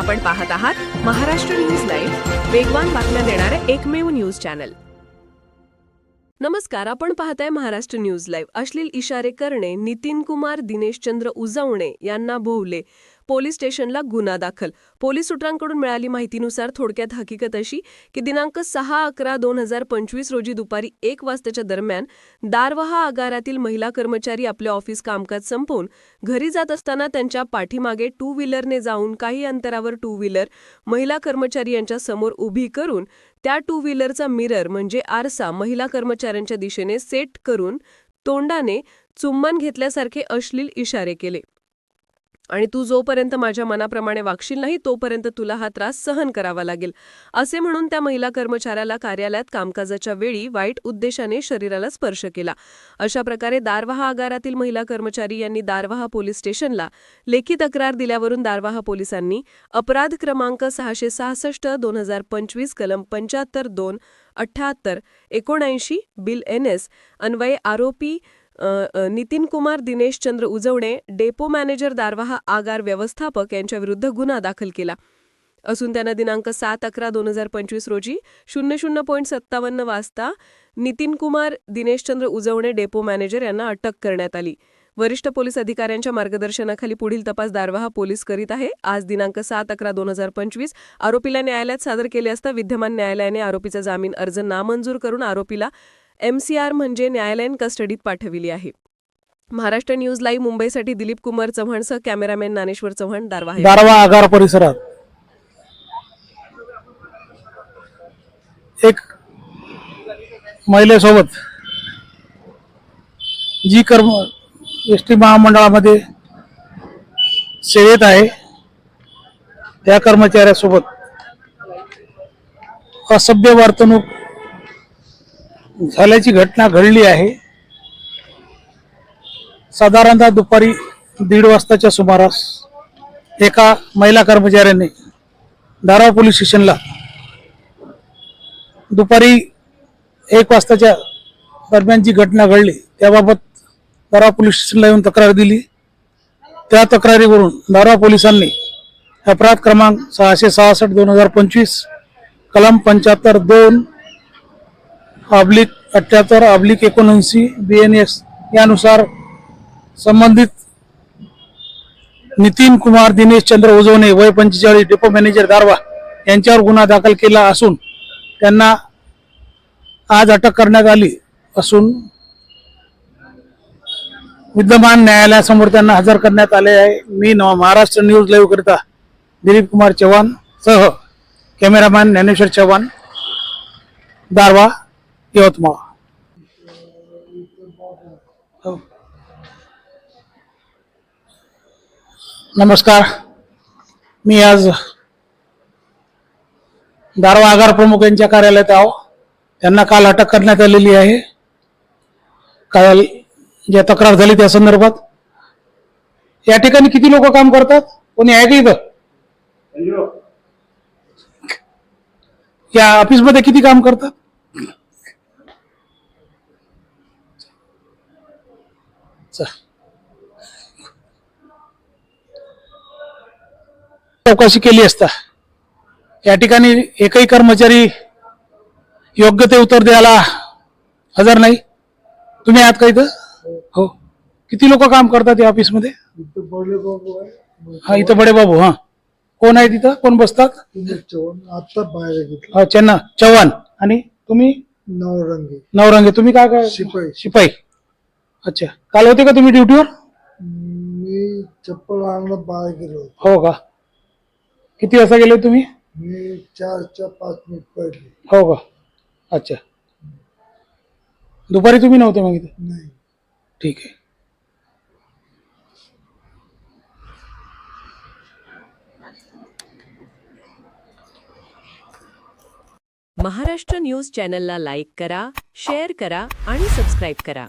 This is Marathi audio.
आपण पाहत आहात महाराष्ट्र न्यूज लाईव्ह वेगवान बातम्या देणारे एकमेव न्यूज चॅनल. नमस्कार आपण पाहताय महाराष्ट्र न्यूज लाईव्ह. अश्लील इशारे करणे नितीन कुमार दिनेशचंद्र उजवणे यांना भोवले. पोलीस स्टेशनला गुन्हा दाखल. पोलीस सूत्रांकडून मिळाली माहितीनुसार थोडक्यात हकीकत अशी की दिनांक सहा अकरा दोन हजार पंचवीस रोजी दुपारी एक वाजताच्या दरम्यान दारवहा आगारातील महिला कर्मचारी आपले ऑफिस कामकाज संपवून घरी जात असताना त्यांच्या पाठीमागे टू व्हीलरने जाऊन काही अंतरावर टू व्हीलर महिला कर्मचारी यांच्या समोर उभी करून त्या टू व्हीलरचा मिरर म्हणजे आरसा महिला कर्मचाऱ्यांच्या दिशेने सेट करून तोंडाने चुंबन घेतल्यासारखे अश्लील इशारे केले. आणि तू जोपर्यंत माझ्या मनाप्रमाणे वागशील नाही तोपर्यंत तुला हा त्रास सहन करावा लागेल. असे म्हणून त्या महिला कर्मचाऱ्याला कार्यालयात कामकाजाच्या वेळी वाईट उद्देशाने शरीराला स्पर्श केला. अशा प्रकारे दारवाहा आगारातील महिला कर्मचारी यांनी दारवाहा पोलीस स्टेशनला लेखी तक्रार दिल्यावरून दारवाहा पोलिसांनी अपराध क्रमांक सहाशे सहासष्ट दोन हजार पंचवीस कलम पंच्याहत्तर दोन अठ्ठ्याहत्तर एकोणऐंशी बिल एन एस अन्वये आरोपी नितीन कुमार दिनेश चंद्र उजवणे डेपो मॅनेजर दारवाहा आगार व्यवस्थापक यांच्याविरुद्ध गुन्हा दाखल केला. असून त्यांना दिनांक सात अकरा दोन हजार पंचवीस रोजी शून्य शून्य पॉईंट सत्तावन्न वाजता नितीन कुमार दिनेशचंद्र उजवणे डेपो मॅनेजर यांना अटक करण्यात आली. वरिष्ठ पोलीस अधिकाऱ्यांच्या मार्गदर्शनाखाली पुढील तपास दारवाहा पोलीस करीत आहे. आज दिनांक सात अकरा दोन हजार पंचवीस आरोपीला न्यायालयात सादर केले असता विद्यमान न्यायालयाने आरोपीचा जामीन अर्ज नामंजूर करून आरोपीला एमसीआर म्हणजे न्यायालयीन कस्टडीत पाठविली आहे. महाराष्ट्र न्यूज लाईव्ह मुंबईसाठी दिलीप कुमार चव्हाणसह कॅमेरामॅन ज्ञानेश्वर चव्हाण दारवा दारवा आगार परिसरात. एक महिलेसोबत जी कर्म एस टी महामंडळामध्ये सेवेत आहे त्या कर्मचाऱ्यासोबत असभ्य वर्तणूक झाल्याची घटना घडली आहे. साधारणतः दुपारी दीड वाजताच्या सुमारास एका महिला कर्मचाऱ्याने धाराव पोलीस स्टेशनला दुपारी एक वाजताच्या दरम्यान जी घटना घडली त्याबाबत धाराव पोलीस स्टेशनला येऊन तक्रार दिली. त्या तक्रारीवरून धाराव पोलिसांनी अपराध क्रमांक सहाशे सहासष्ट दोन हजार पंचवीस कलम पंच्याहत्तर दोन अब्लिक अठ्ठ्याहत्तर अब्लिक एकोणऐंशी बी एन एस यानुसार संबंधित नितीन कुमार दिनेश चंद्र उजवणे वय पंचेचाळीस डेपो मॅनेजर दारवा यांच्यावर गुन्हा दाखल केला असून त्यांना आज अटक करण्यात आली असून विद्यमान न्यायालयासमोर त्यांना हजर करण्यात आले आहे. मी न- महाराष्ट्र न्यूज लाईव्ह करिता दिलीप कुमार चव्हाण सह कॅमेरामॅन ज्ञानेश्वर चव्हाण दारवा यवतमाळ हो. नमस्कार. मी आज दारवा आगार प्रमुख यांच्या कार्यालयात आहो. त्यांना काल अटक करण्यात आलेली आहे. काल ज्या तक्रार झाली त्या संदर्भात. या ठिकाणी किती लोक काम करतात? कोणी आहे का इथं? या ऑफिसमध्ये किती काम करतात? चौकशी केली असता. या ठिकाणी एकही कर्मचारी योग्य ते उत्तर द्यायला हजर नाही. तुम्ही आहात का इथं? हो. किती लोक काम करतात या ऑफिसमध्ये इथं बडे बाबू आहे हा इथं बडे बाबू हा. कोण आहे तिथं? कोण बसतात? आता बाहेर हा चन्ना चव्हाण. आणि तुम्ही? नवरंगी. नवरंगे. तुम्ही काय काय? शिपाई. शिपाई. अच्छा. काल होते का तुम्ही ड्युटीवर? मी चप्पल आणलं बाहेर गेलो हो का? किती वाजता गेले तुम्ही? मी चारच्या पाच मिनिट पडले हो का? अच्छा. दुपारी तुम्ही नव्हते मग इथे? नाही. ठीक आहे. महाराष्ट्र न्यूज चॅनलला लाईक करा शेअर करा आणि सबस्क्राईब करा.